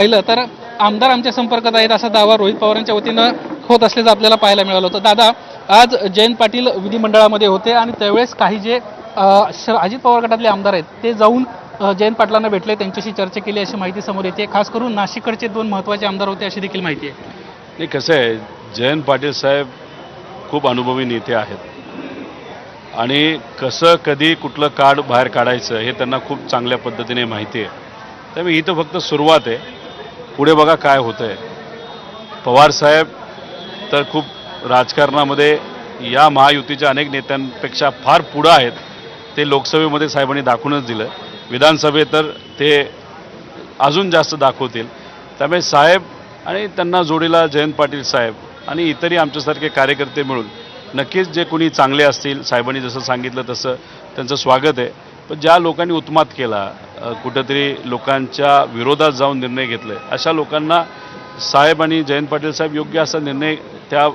पाहिलं तर आमदार आमच्या संपर्कात आहेत असा दावा रोहित पवारांच्या वतीनं होत असल्याचं आपल्याला पाहायला मिळालं होतं. दादा आज जयंत पाटील विधिमंडळामध्ये होते आणि त्यावेळेस काही जे श- अजित पवार गटातले आमदार आहेत ते जाऊन जयंत पाटलांना भेटले त्यांच्याशी चर्चा केली अशी माहिती समोर येते. खास करून नाशिककडचे दोन महत्त्वाचे आमदार होते अशी देखील माहिती आहे. नाही कसं आहे जयंत पाटील साहेब खूप अनुभवी नेते आहेत. आणि कसं कधी कुठलं कार्ड बाहेर काढायचं हे त्यांना खूप चांगल्या पद्धतीने माहिती आहे. त्यामुळे ही तर फक्त सुरुवात आहे. पुढे बघा काय होतं आहे पवार साहेब तर खूप राजकारणामध्ये या महायुतीच्या अनेक नेत्यांपेक्षा फार पुढं आहेत. ते लोकसभेमध्ये साहेबांनी दाखवूनच दिलं. विधानसभेत तर ते अजून जास्त दाखवतील. त्यामुळे साहेब आणि त्यांना जोडीला जयंत पाटील साहेब आणि इतरही आमच्यासारखे कार्यकर्ते मिळून नक्कीच जे कोणी चांगले असतील साहेबांनी जसं सांगितलं तसं त्यांचं स्वागत आहे. पण ज्या लोकांनी उत्मात केला कुठंतरी लोकांच्या विरोधात जाऊन निर्णय घेतले. अशा लोकांना साहेब आणि जयंत पाटील साहेब योग्य असा निर्णय त्या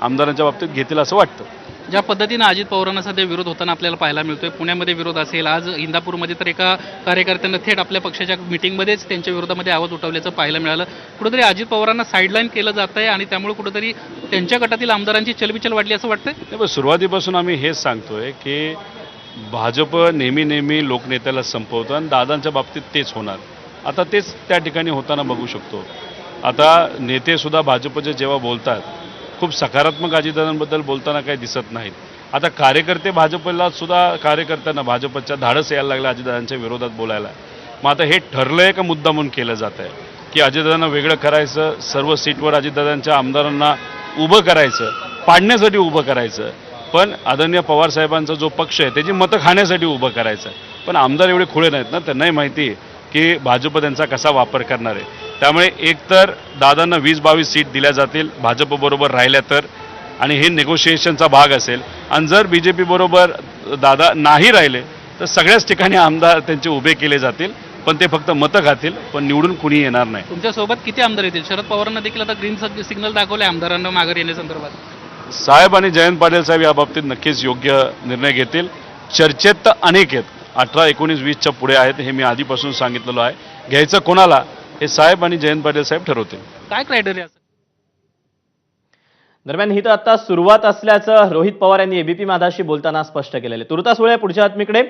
आमदारांच्या बाबतीत घेतील असं वाटतं. ज्या पद्धतीनं अजित पवारांना सध्या विरोध होताना आपल्याला पाहायला मिळतोय पुण्यामध्ये विरोध असेल आज इंदापूरमध्ये तर एका कार्यकर्त्यांना थेट आपल्या पक्षाच्या मिटिंगमध्येच त्यांच्या विरोधामध्ये आवाज उठवल्याचं पाहायला मिळालं. कुठेतरी अजित पवारांना साईडलाईन केलं जात आहे आणि त्यामुळे कुठेतरी त्यांच्या गटातील आमदारांची चलबिचल वाढली असं वाटतंय? सुरुवातीपासून आम्ही हेच सांगतोय की भाजप नेहमी नेहमी लोकनेत्याला संपवतं आणि दादांच्या बाबतीत तेच होणार. आता तेच त्या ठिकाणी होताना बघू शकतो. आता नेतेसुद्धा भाजपचे जेव्हा बोलतात खूप सकारात्मक अजितदादांबद्दल बोलताना काही दिसत नाहीत. आता कार्यकर्ते भाजपला सुद्धा कार्यकर्त्यांना भाजपच्या धाडस यायला लागलं अजितदादांच्या विरोधात बोलायला. मग आता हे ठरलं आहे का मुद्दा म्हणून केलं जात आहे की अजितदादांना वेगळं करायचं सर्व सीटवर अजितदादांच्या आमदारांना उभं करायचं पाडण्यासाठी उभं करायचं? पण आदरणीय पवार साहेबांचा जो पक्ष आहे त्याची मतं खाण्यासाठी उभं करायचं. आहे पण आमदार एवढे खुळे नाहीत ना त्यांनाही माहिती आहे की भाजप त्यांचा कसा वापर करणार आहे. त्यामुळे एकतर दादांना वीस बावीस सीट दिल्या जातील भाजपबरोबर राहिल्या तर आणि हे नेगोशिएशनचा भाग असेल. आणि जर बी जे पीबरोबर दादा नाही राहिले तर सगळ्याच ठिकाणी आमदार त्यांचे उभे केले जातील पण ते फक्त मतं खातील पण निवडून कुणी येणार नाही. तुमच्यासोबत किती आमदार येतील? शरद पवारांना देखील आता ग्रीन सिग्नल दाखवले आमदारांना माघार येण्यासंदर्भात. साहेब आणि जयंत पाटील साहेब या बाबतीत नक्कीच योग्य निर्णय घेतील. चर्चेत तर अनेक आहेत. अठरा एकोणीस वीसच्या पुढे आहेत हे मी आधीपासून सांगितलेलं आहे. घ्यायचं कोणाला हे साहेब आणि जयंत पाटील साहेब ठरवतील. काय क्रायटेरिया दरम्यान ही तर आता सुरुवात असल्याचं रोहित पवार यांनी एबीपी माझाशी बोलताना स्पष्ट केलेलं आहे. तुर्तास वेळ पुढच्या बातमीकडे.